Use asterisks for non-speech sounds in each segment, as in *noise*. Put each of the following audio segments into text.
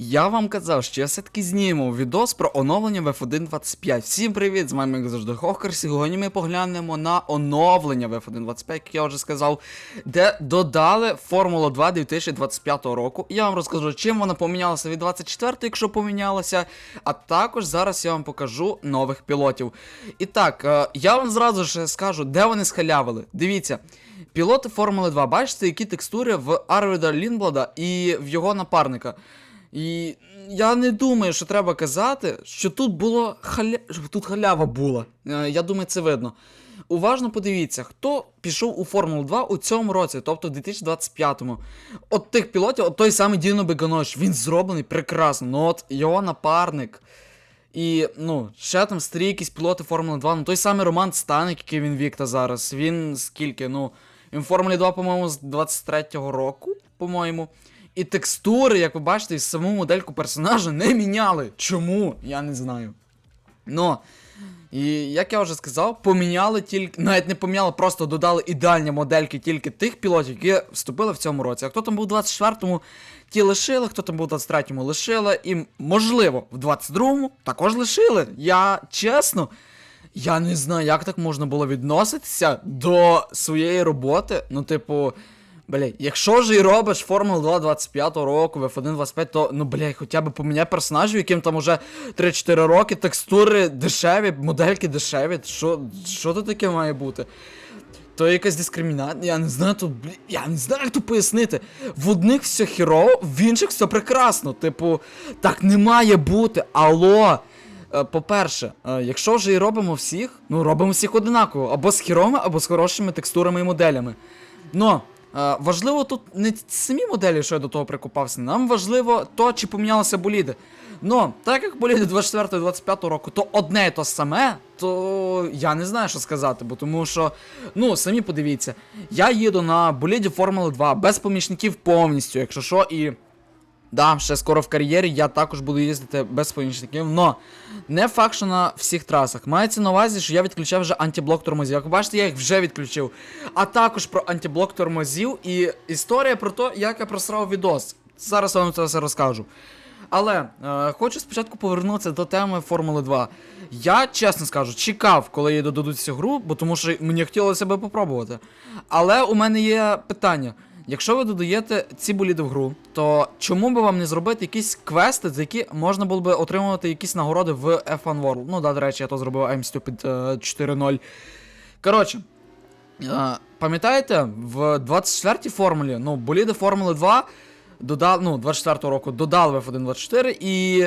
Я вам казав, що я все-таки зніму відос про оновлення в F1.25. Всім привіт! З вами як завжди Хохер. Сьогодні ми поглянемо на оновлення в F1.25, як я вже сказав, де додали Формулу 2 2025 року. Я вам розкажу, чим вона помінялася від 24 якщо помінялася. А також зараз я вам покажу нових пілотів. І так, е, я вам зразу ж скажу, де вони схалявили. Дивіться. Пілоти Формули 2, бачите, які текстури в Арвіда Лінблада і в його напарника. І я не думаю, що треба казати, що тут було халя... тут халява була. Е, Я думаю, це видно. Уважно подивіться, хто пішов у Формулу 2 у цьому році, тобто в 2025-му. От тих пілотів, от той самий Діно Беганош, він зроблений прекрасно. Ну от його напарник. І, ну, ще там старі якісь пілоти Формули 2. Ну той самий Роман Станик, який він вікта зараз. Він скільки, ну. Він в Формулі 2, по-моєму, з 23-го року, по-моєму. І текстури, як ви бачите, і саму модельку персонажа не міняли. Чому? Я не знаю. Ну. І як я вже сказав, поміняли тільки. Навіть не поміняли, просто додали ідеальні модельки тільки тих пілотів, які вступили в цьому році. А хто там був у 24-му, ті лишили, хто там був у 23-му, лишили. І, можливо, в 22-му також лишили. Я чесно. Я не знаю, як так можна було відноситися до своєї роботи. Ну, типу, блядь, якщо ж і робиш Формулу 2 25 року, в F1 25, то ну блядь, хоча б поміняй персонажів, яким там уже 3-4 роки, текстури дешеві, модельки дешеві. Що, що тут таке має бути? То якась дискримінація, я не знаю, то, блін, я не знаю, як то пояснити. В одних все хірово, в інших все прекрасно. Типу, так не має бути. Алло. Е, По-перше, е, якщо вже і робимо всіх, ну робимо всіх одинаково, або з хіровими, або з хорошими текстурами і моделями. Е, важливо тут не самі моделі, що я до того прикопався, нам важливо то, чи помінялися боліди. Ну, так як боліди 24-25 року, то одне і то саме, то я не знаю, що сказати, бо тому що, ну, самі подивіться, я їду на боліді Формули 2 без помічників повністю, якщо що, і. Да, ще скоро в кар'єрі я також буду їздити без помічників, но не факт, що на всіх трасах. Мається на увазі, що я відключав вже антиблок тормозів. Як ви бачите, я їх вже відключив. А також про антиблок тормозів і історія про те, як я просрав відос. Зараз вам це все розкажу. Але е, хочу спочатку повернутися до теми Формули 2. Я чесно скажу, чекав, коли їй додадуть цю гру, бо тому що мені хотілося би попробувати. Але у мене є питання. Якщо ви додаєте ці боліди в гру, то чому би вам не зробити якісь квести, за які можна було би отримувати якісь нагороди в F1 World? Ну, да, до речі, я то зробив I'm Stupid е, 4.0. Коротше, е, пам'ятаєте, в 24-й формулі, ну, боліди Формули 2 додали, ну, 24-го року додали в F1 24 і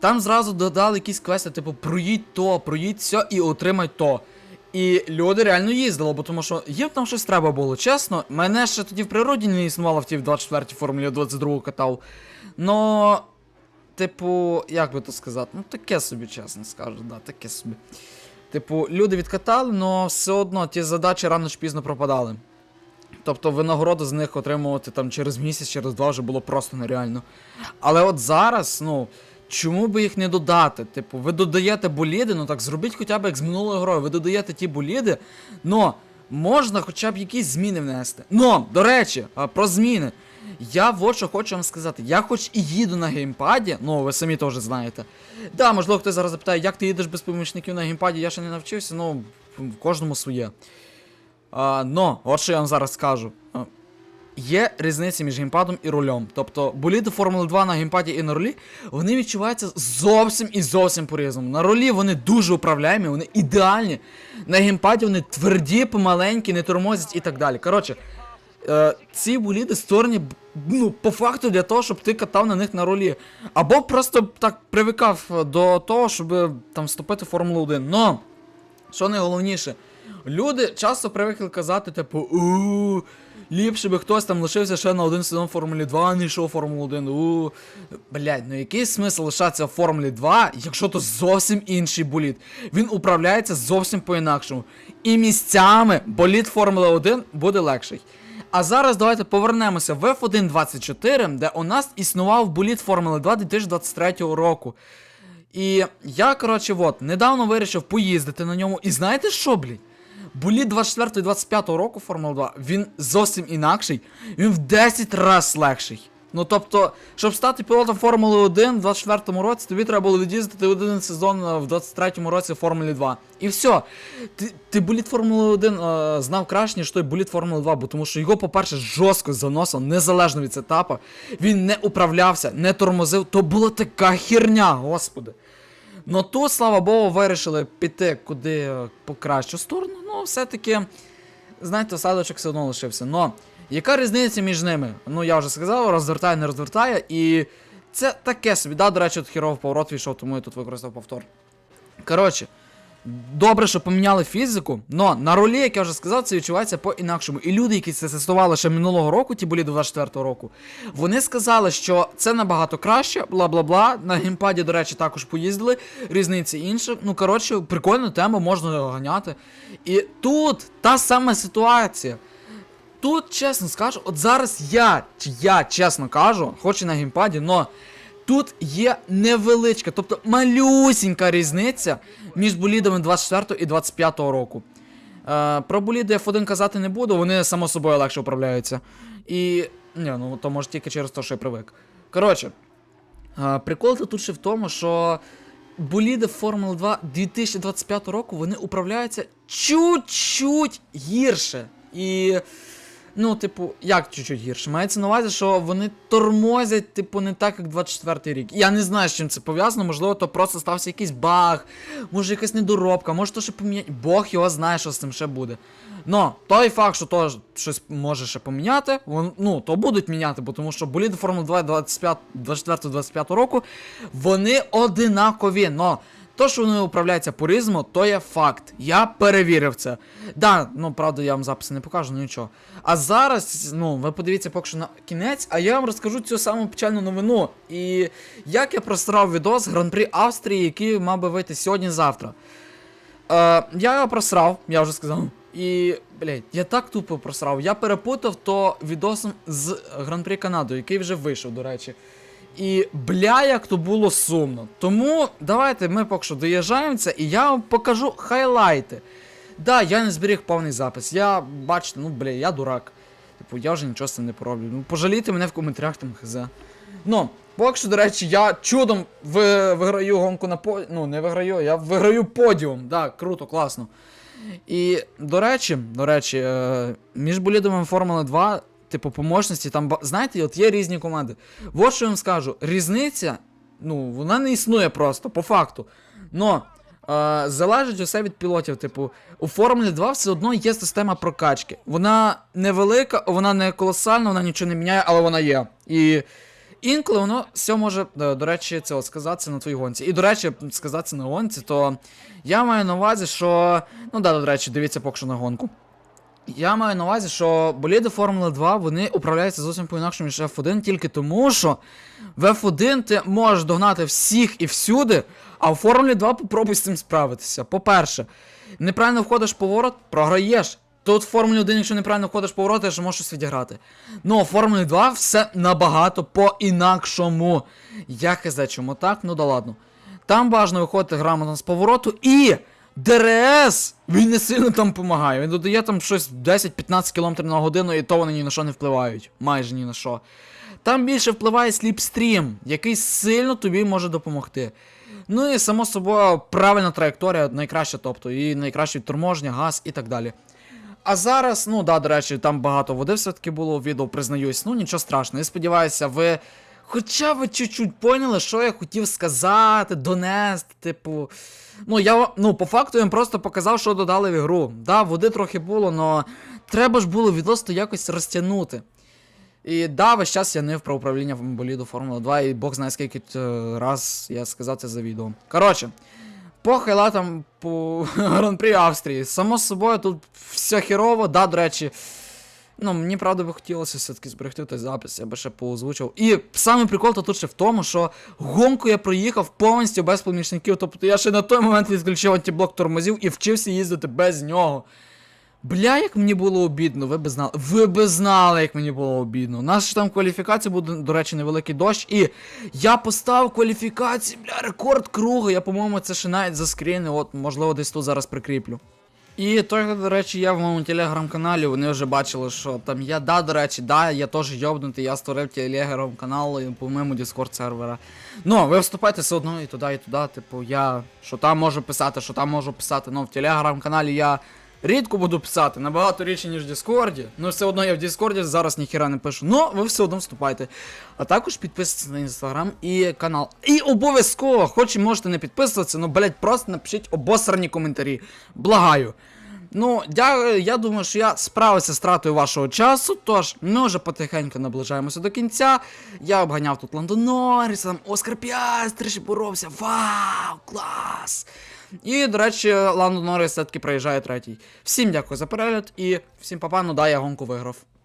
там зразу додали якісь квести, типу, проїдь то, проїдь все і отримай то. І люди реально їздили, бо тому що їм там щось треба було. Чесно, мене ще тоді в природі не існувало в тій 24-й формулі, я 22-го катав. Но, типу, як би то сказати, ну таке собі, чесно скажу, да, таке собі. Типу, люди відкатали, але все одно ті задачі рано чи пізно пропадали. Тобто винагороду з них отримувати там через місяць, через два вже було просто нереально. Але от зараз, ну. Чому би їх не додати? Типу, ви додаєте боліди, ну так зробіть хоча б як з минулої грою. Ви додаєте ті боліди, но можна хоча б якісь зміни внести. Но, до речі, про зміни. Я вот що хочу вам сказати. Я хоч і їду на геймпаді, ну ви самі теж знаєте. Да, можливо, хтось зараз запитає, як ти їдеш без помічників на геймпаді, я ще не навчився, ну, в кожному своє. А, но, от що я вам зараз скажу. Є різниця між геймпадом і рулем. Тобто боліди Формули 2 на геймпаді і на рулі, вони відчуваються зовсім і зовсім по-різному. На рулі вони дуже управляємі, вони ідеальні. На геймпаді вони тверді, помаленькі, не тормозять і так далі. Коротше, е, ці боліди створені ну, по факту для того, щоб ти катав на них на рулі. Або просто так привикав до того, щоб там вступити в Формулу 1. Но, що найголовніше, люди часто привикли казати, типу, у ліпше би хтось там лишився ще на один сезон Формулі 2, а не йшов Формулу 1. У блядь, ну який смисл лишатися в Формулі 2, якщо то зовсім інший болід. Він управляється зовсім по-інакшому. І місцями болід Формули 1 буде легший. А зараз давайте повернемося в F1 24, де у нас існував болід Формули 2 2023 року. І я, коротше, от, недавно вирішив поїздити на ньому. І знаєте що, блядь? Болід 24 25 року Формула 2, він зовсім інакший, він в 10 разів легший. Ну тобто, щоб стати пілотом Формули 1 в 24-му році, тобі треба було від'їздити один сезон е, в 23-му році Формулі 2. І все. Ти, ти боліт Формули 1 е, знав краще, ніж той боліт Формули 2, бо тому що його, по-перше, жорстко заносив, незалежно від сетапа. Він не управлявся, не тормозив. То була така херня, господи. Ну тут, слава Богу, вирішили піти куди е, по кращу сторону. Все-таки, знаєте, осадочок все одно лишився. Но яка різниця між ними? Ну, я вже сказав, розвертає, не розвертає. І це таке собі. Да, до речі, тут хіровий поворот війшов, тому я тут використав повтор. Коротше, добре, що поміняли фізику, но на ролі, як я вже сказав, це відчувається по-інакшому. І люди, які це тестували ще минулого року, ті болі 24-го року, вони сказали, що це набагато краще, бла бла бла. На геймпаді, до речі, також поїздили. Різниці інше. Ну, коротше, прикольну тему, можна ганяти. І тут та сама ситуація. Тут, чесно скажу, от зараз я, я чесно кажу, хоч і на геймпаді, но тут є невеличка, тобто малюсінька різниця між болідами 24 і 25 року. Е, про боліди F1 казати не буду, вони само собою легше управляються. І. Ні, ну то може тільки через те, що я привик. Коротше, е, прикол тут ще в тому, що боліди Формули 2 2025 року вони управляються чуть-чуть гірше. І. Ну, типу, як чуть-чуть гірше? Мається на увазі, що вони тормозять, типу, не так, як 24 рік. Я не знаю, з чим це пов'язано, можливо, то просто стався якийсь баг, може якась недоробка, може то ще поміняти. Бог його знає, що з цим ще буде. Но той факт, що то щось може ще поміняти, вон, ну, то будуть міняти, бо тому що боліди Формули 2 24-25 року, вони одинакові. Но то, що вони управляються по різму, то є факт. Я перевірив це. Да, ну правда, я вам записи не покажу, ну нічого. А зараз, ну, ви подивіться поки що на кінець, а я вам розкажу цю саму печальну новину. І як я просрав відос Гран-прі Австрії, який мав би вийти сьогодні-завтра. Е, я його просрав, я вже сказав. І, блядь, я так тупо просрав. Я перепутав то відосом з Гран-прі Канаду, який вже вийшов, до речі. І бля, як то було сумно. Тому давайте ми поки що доїжджаємо це, і я вам покажу хайлайти. Да, я не зберіг повний запис. Я бачите, ну бля, я дурак. Типу, я вже нічого з цим не пороблю. Ну, пожалійте мене в коментарях там хз. Ну, поки що, до речі, я чудом ви, виграю гонку на по... Ну, не виграю, я виграю подіум. Да, круто, класно. І, до речі, до речі, е, між болідами Формули 2, типу, по мощності, там, знаєте, от є різні команди. Вот що я вам скажу, різниця, ну, вона не існує просто, по факту. Но е, залежить усе від пілотів. Типу, у Формулі 2 все одно є система прокачки. Вона невелика, вона не колосальна, вона нічого не міняє, але вона є. І інколи воно все може, е, до речі, це от сказатися на твоїй гонці. І, до речі, сказатися на гонці, то я маю на увазі, що. Ну да, до речі, дивіться поки що на гонку. Я маю на увазі, що боліди Формули 2 вони управляються зовсім по-інакшому, ніж F1, тільки тому, що в F1 ти можеш догнати всіх і всюди, а в Формулі 2 попробуй з цим справитися. По-перше, неправильно входиш в поворот, програєш. Тут в Формулі 1, якщо неправильно входиш в поворот, ти ж можеш щось відіграти. Ну, в Формулі 2 все набагато по-інакшому. Я хз, чому так? Ну да ладно. Там бажано виходити грамотно з повороту і. ДРС! Він не сильно там допомагає. Він додає там щось 10-15 км на годину, і то вони ні на що не впливають. Майже ні на що. Там більше впливає сліпстрім, який сильно тобі може допомогти. Ну і само собою правильна траєкторія, найкраща, тобто, і найкраще торможення, газ і так далі. А зараз, ну да, до речі, там багато води все-таки було відео, признаюсь. Ну нічого страшного. Я сподіваюся, ви. Хоча б чуть-чуть поняли, що я хотів сказати, донести, типу. Ну, я ну, по факту я їм просто показав, що додали в ігру. Да, води трохи було, але треба ж було відос то якось розтягнути. І да, весь час я нив про управління боліду Формула 2, і Бог знає скільки е, раз я сказав це за відео. Коротше, по хайлайтам по *laughs* Гран-прі Австрії. Само собою тут все херово, да, до речі. Ну, мені правда би хотілося все-таки зберегти той запис, я би ще поозвучив. І саме прикол то тут ще в тому, що гонку я проїхав повністю без помічників. Тобто я ще на той момент відключив антиблок тормозів і вчився їздити без нього. Бля, як мені було обідно, ви би знали. Ви би знали, як мені було обідно. У нас ж там кваліфікація буде, до речі, невеликий дощ. І я поставив кваліфікації, бля, рекорд кругу. Я, по-моєму, це ще навіть заскрінив, от, можливо, десь тут зараз прикріплю. І той, до речі, я в моєму телеграм-каналі, вони вже бачили, що там я, да, до речі, да, я теж йобнутий, я створив телеграм-канал по моєму дискорд сервера. Ну, ви вступайте все одно і туди, і туди, типу, я що там можу писати, що там можу писати. Ну, в телеграм-каналі я рідко буду писати, набагато рідше, ніж в Діскорді. Ну, все одно я в Діскорді зараз ніхіра не пишу. Ну, ви все одно вступайте. А також підписуйтесь на інстаграм і канал. І обов'язково, хоч і можете не підписуватися, ну, блять, просто напишіть обосрані коментарі. Благаю. Ну, я, я думаю, що я справився з тратою вашого часу, тож ми вже потихеньку наближаємося до кінця. Я обганяв тут Ландон Норріса, там Оскар Піастри ще боровся. Вау, клас! І, до речі, Ландо Норріс все-таки проїжджає третій. Всім дякую за перегляд і всім папа, ну да, я гонку виграв.